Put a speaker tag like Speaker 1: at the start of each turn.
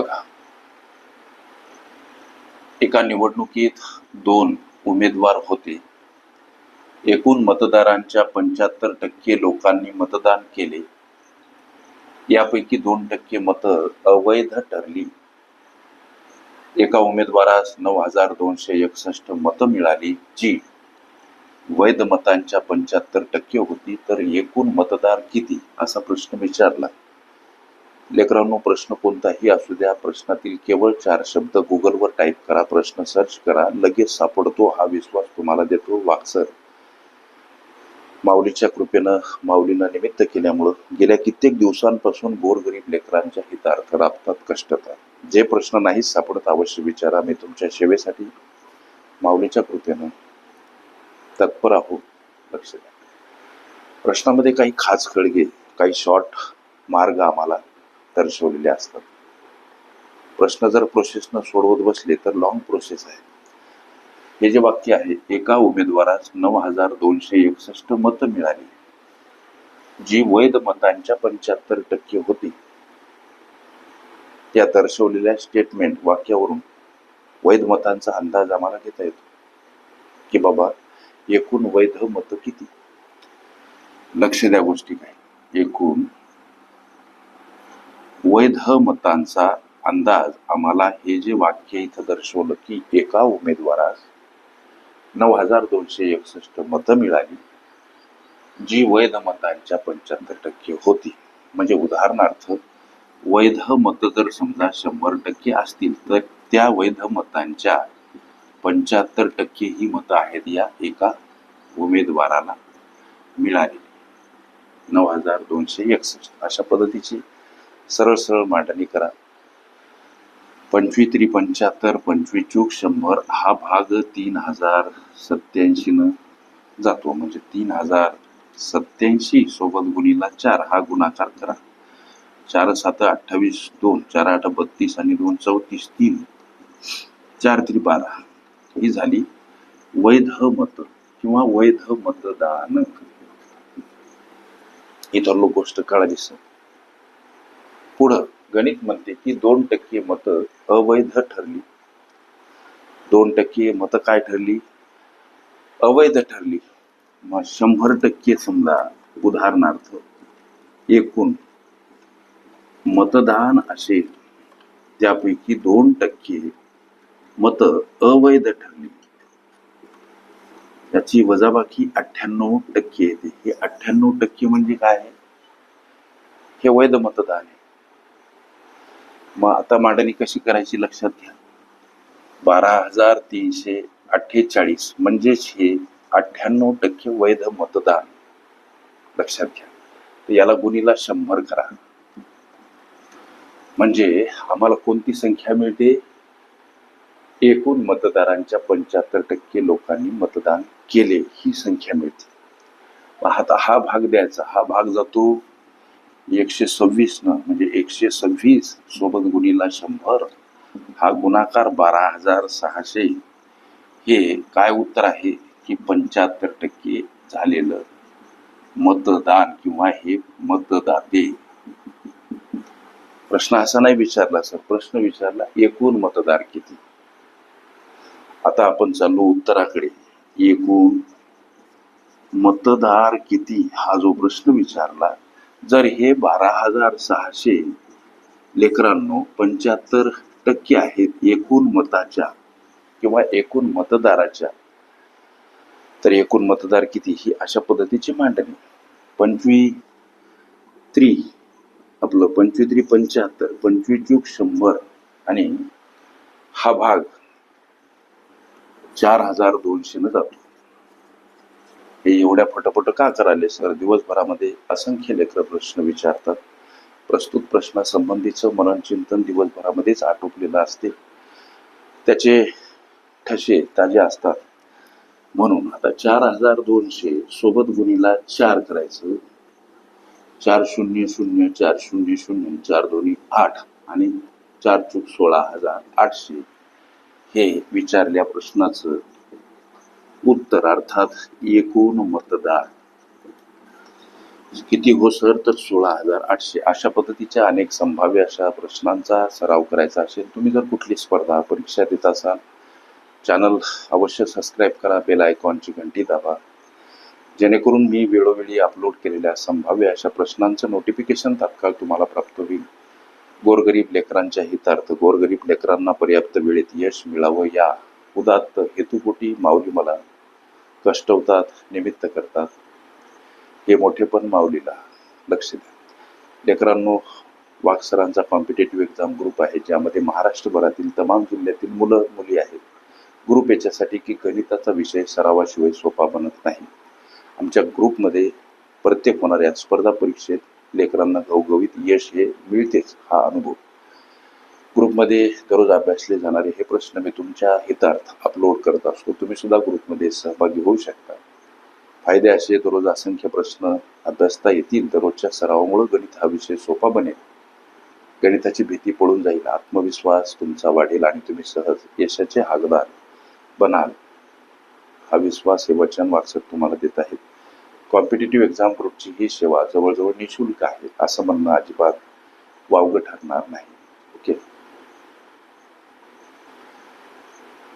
Speaker 1: बघा. एका निवडणुकीत दोन उमेदवार होते. एकूण मतदारांच्या पंच्याहत्तर टक्के लोकांनी मतदान केले. यापैकी दोन टक्के मतं अवैध ठरली. एका उमेदवारास नऊ हजार दोनशे एकसष्ट मतं मिळाली जी वैध मतांच्या पंच्याहत्तर टक्के होती. तर एकूण मतदार किती? असा प्रश्न विचारला. लेकरांनो प्रश्न कोणताही असू द्या. प्रश्नातील केवळ चार शब्द गुगलवर टाईप करा. प्रश्न सर्च करा. लगेच सापडतो हा विश्वास तुम्हाला देतो वाक्सर. माऊलीच्या कृपेनं माऊलीनं निमित्त केल्यामुळं गेल्या कित्येक दिवसांपासून गोरगरीब लेकरांच्या हितार्थ राबतात कष्टतात. जे प्रश्न नाही सापडत अवश्य विचारा. मी तुमच्या सेवेसाठी माऊलीच्या कृपेनं तत्पर आहो लक्ष द्या. प्रश्नामध्ये काही खास खळगे काही शॉर्ट मार्ग आम्हाला दर्शवलेले असतात. प्रश्न जर प्रोसेसनं सोडवत बसले तर लॉंग प्रोसेस आहे. हे जे वाक्य आहे एका उमेदवारास नऊ हजार दोनशे एकसष्ट मतं मिळाली. जी वैध मतांच्या पंच्याहत्तर टक्के होती. त्या दर्शवलेल्या स्टेटमेंट वाक्यावरून वैध मतांचा अंदाज आम्हाला घेता येतो. की बाबा एकूण वैध मतं किती? लक्ष द्या गोष्टी काय एकूण वैध मतांचा अंदाज आम्हाला हे जे वाक्य इथं दर्शवलं की एका उमेदवारास नऊ हजार दोनशे एकसष्ट मतं मिळाली जी वैध मतांच्या पंच्याहत्तर टक्के होती. म्हणजे उदाहरणार्थ वैध मतं जर समजा शंभर टक्के असतील तर त्या वैध मतांच्या पंच्याहत्तर टक्के ही मतं आहेत या एका उमेदवाराला मिळाली नऊ हजार दोनशे एकसष्ट अशा पद्धतीची सरळ सरळ मांडणी करा. पंचवीस त्रि पंच्याहत्तर पंचवीस चूक शंभर हा भाग तीन हजार सत्याऐंशीनं जातो. म्हणजे तीन हजार सत्याऐंशी सोबत गुणीला चार हा गुणाकार करा. चार सात अठ्ठावीस दोन चार आठ बत्तीस आणि दोन चौतीस तीन चार त्रि बारा. ही झाली वैध मत किंवा वैध मतदान इतर लोक गोष्ट कळाली सर. गणित म्हणते की दोन टक्के मतं अवैध ठरली. दोन टक्के मतं काय ठरली? अवैध ठरली. मग शंभर टक्के समजा उदाहरणार्थ एकूण मतदान असेल त्यापैकी दोन टक्के मत अवैध ठरली. याची वजाबाकी अठ्ठ्याण्णव टक्के येते. हे अठ्ठ्याण्णव टक्के म्हणजे काय? आहे हे वैध मतदान आहे. मग आता मांडणी कशी करायची लक्षात घ्या. बारा हजार तीनशे अठ्ठेचाळीस म्हणजेच हे अठ्ठ्याण्णव टक्के वैध मतदान. लक्षात घ्या. तर याला गुणीला शंभर करा. म्हणजे आम्हाला कोणती संख्या मिळते? एकूण मतदारांच्या पंच्याहत्तर टक्के लोकांनी मतदान केले ही संख्या मिळते. मग आता हा भाग द्यायचा. हा भाग जातो एकशे सव्वीस न म्हणजे एकशे सव्वीस सोबत गुणीला शंभर हा गुणाकार बारा हजार सहाशे. हे काय उत्तर आहे? की पंच्याहत्तर टक्के झालेलं मतदान किंवा हे मतदाते. प्रश्न असा नाही विचारला सर. प्रश्न विचारला एकूण मतदार किती? आता आपण चाललो उत्तराकडे. एकूण मतदार किती? हा जो प्रश्न विचारला जर हे बारा हजार सहाशे लेकरांनो पंच्याहत्तर टक्के आहेत एकूण मताच्या किंवा एकूण मतदाराच्या तर एकूण मतदार किती ही अशा पद्धतीची मांडणी. पंचवी त्री आपलं पंचवीस त्रि पंच्याहत्तर पंचवीस चूक शंभर आणि हा भाग चार हजार दोनशेनं जातो. हे एवढ्या फटाफट का कराले सर? दिवसभरामध्ये असंख्य लेकर प्रश्न विचारतात. प्रस्तुत प्रश्नासंबंधीचं मनन चिंतन दिवसभरामध्येच आटोपलेलं असते. त्याचे ठसे ताजे असतात. म्हणून आता चार हजार दोनशे सोबत गुणीला चार करायचं. चार शून्य शून्य चार शून्य शून्य चार दोन्ही आठ आणि चार चूक सोळा हजार आठशे. हे विचारल्या प्रश्नाचं उत्तर अर्थात एकूण मतदार. किती हो सर? तर सोळा हजार आठशे. अशा पद्धतीच्या अनेक संभाव्य अशा प्रश्नांचा सराव करायचा असेल तुम्ही जर कुठली स्पर्धा परीक्षा देत असाल चॅनल अवश्य सबस्क्राईब करा बेल आयकॉनची घंटी दाबा. जेणेकरून मी वेळोवेळी अपलोड केलेल्या संभाव्य अशा प्रश्नांचं नोटिफिकेशन तात्काळ तुम्हाला प्राप्त होईल. गोरगरीब लेकरांच्या हितार्थ गोरगरीब लेकरांना पर्याप्त वेळेत यश मिळावं या उदात्त हेतुपोटी माऊली मला कष्टवतात निमित्त करतात. हे मोठेपण माऊलीला लक्ष द्या. लेकरांनो वाक्सरांचा कॉम्पिटेटिव्ह एक्झाम ग्रुप आहे ज्यामध्ये महाराष्ट्रभरातील तमाम जिल्ह्यातील मुलं मुली आहेत. ग्रुप याच्यासाठी की गणिताचा विषय सरावाशिवाय सोपा बनत नाही. आमच्या ग्रुपमध्ये प्रत्येक होणाऱ्या स्पर्धा परीक्षेत लेकरांना घवघवीत यश हे मिळतेच हा अनुभव. ग्रुपमध्ये दररोज अभ्यासले जाणारे हे प्रश्न मी तुमच्या हितार्थ अपलोड करत असतो. तुम्ही सुद्धा ग्रुपमध्ये सहभागी होऊ शकता. फायदे असे दररोज असंख्य प्रश्न अभ्यासता येतील दररोजच्या सरावामुळे गणित हा विषय सोपा बनेल. गणिताची भीती पडून जाईल आत्मविश्वास तुमचा वाढेल आणि तुम्ही सहज यशाचे हागदार बनाल. हा विश्वास हे वचन वाचक तुम्हाला देत आहेत. कॉम्पिटेटिव्ह एक्झाम ग्रुपची ही सेवा जवळजवळ निशुल्क आहे असं म्हणणं अजिबात वावगं ठरणार नाही.